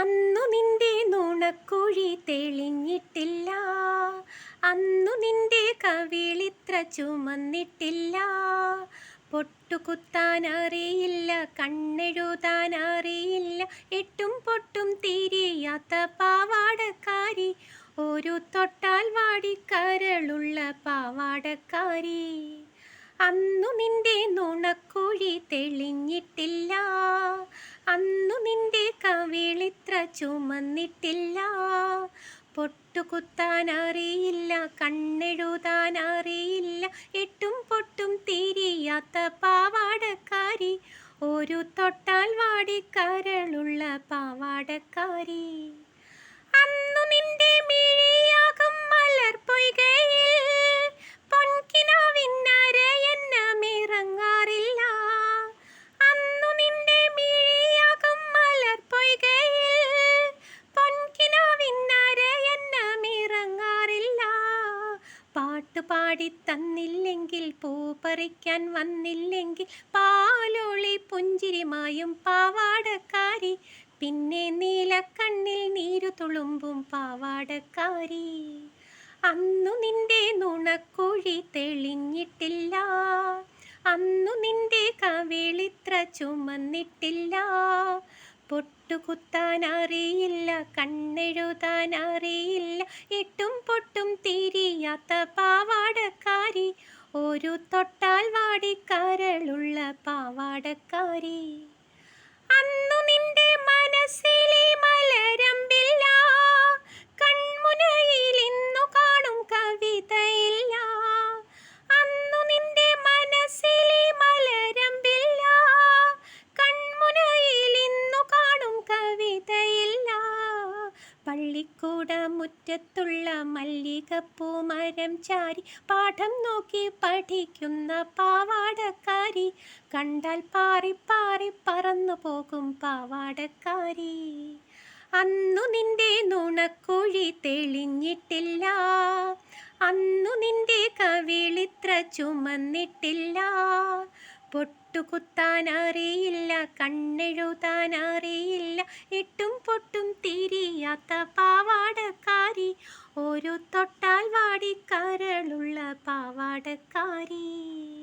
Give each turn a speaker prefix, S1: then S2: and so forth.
S1: അന്നു നിന്റെ നുണക്കുഴി തെളിഞ്ഞിട്ടില്ല. അന്നു നിന്റെ കവിളിത്ര ചുമന്നിട്ടില്ല. പൊട്ടുകുത്താൻ അറിയില്ല കണ്ണെഴുതാൻ അറിയില്ല. എട്ടും പൊട്ടും തിരിയാത്ത പാവാടക്കാരി ഒരു തൊട്ടാൽ വാടിക്കരളുള്ള പാവാടക്കാരി. അന്നു നിന്റെ നുണക്കുഴി തെളിഞ്ഞിട്ടില്ല ചുമന്നിട്ടില്ല. കണ്ണെഴുതാൻ അറിയില്ല എട്ടും പൊട്ടും തിരിയാത്ത പാവാടക്കാരി. ഒരു തൊട്ടാൽ വാടിക്കരളുള്ള പാവാടക്കാരി. അന്നു നിന്റെ മിഴിയാകും മലർ പാട്ട് പാടി തന്നില്ലെങ്കിൽ പൂ പറിക്കാൻ വന്നില്ലെങ്കിൽ പാലോളി പുഞ്ചിരിമായും പാവാടക്കാരി. പിന്നെ നീലക്കണ്ണിൽ നീരു തുളുമ്പും പാവാടക്കാരി. അന്നു നിന്റെ നുണക്കുഴി തെളിഞ്ഞിട്ടില്ല. അന്നു നിന്റെ കവിളിത്ര ചുമന്നിട്ടില്ല. പൊട്ടുകുത്താൻ അറിയില്ല കണ്ണെഴുതാൻ അറിയില്ല എട്ടും പൊട്ടും തിരിയാത്ത പാവാടക്കാരി ഒരു തൊട്ടാൽ വാടിക്കരളുള്ള പാവാടക്കാരി. അന്നു നിന്റെ മനസ്സിലെ മലരമ്പില്ല പള്ളിക്കൂട മുറ്റത്തുള്ള മല്ലികപ്പൂ മരം ചാരി പാഠം നോക്കി പഠിക്കുന്ന പാവാടക്കാരി. കണ്ടാൽ പാറി പാറി പറന്നു പോകും പാവാടക്കാരി. അന്നു നിന്റെ നുണക്കുഴി തെളിഞ്ഞിട്ടില്ല. അന്നു നിന്റെ കവിളിത്ര ചുമന്നിട്ടില്ല. പൊട്ടുകുത്താൻ അറിയില്ല. കണ്ണെഴുതാനറിയില്ല. എട്ടും പൊട്ടും തിരിയാത്ത പാവാടക്കാരി. ഒരു തൊട്ടാൽ വാടിക്കരളുള്ള പാവാടക്കാരി.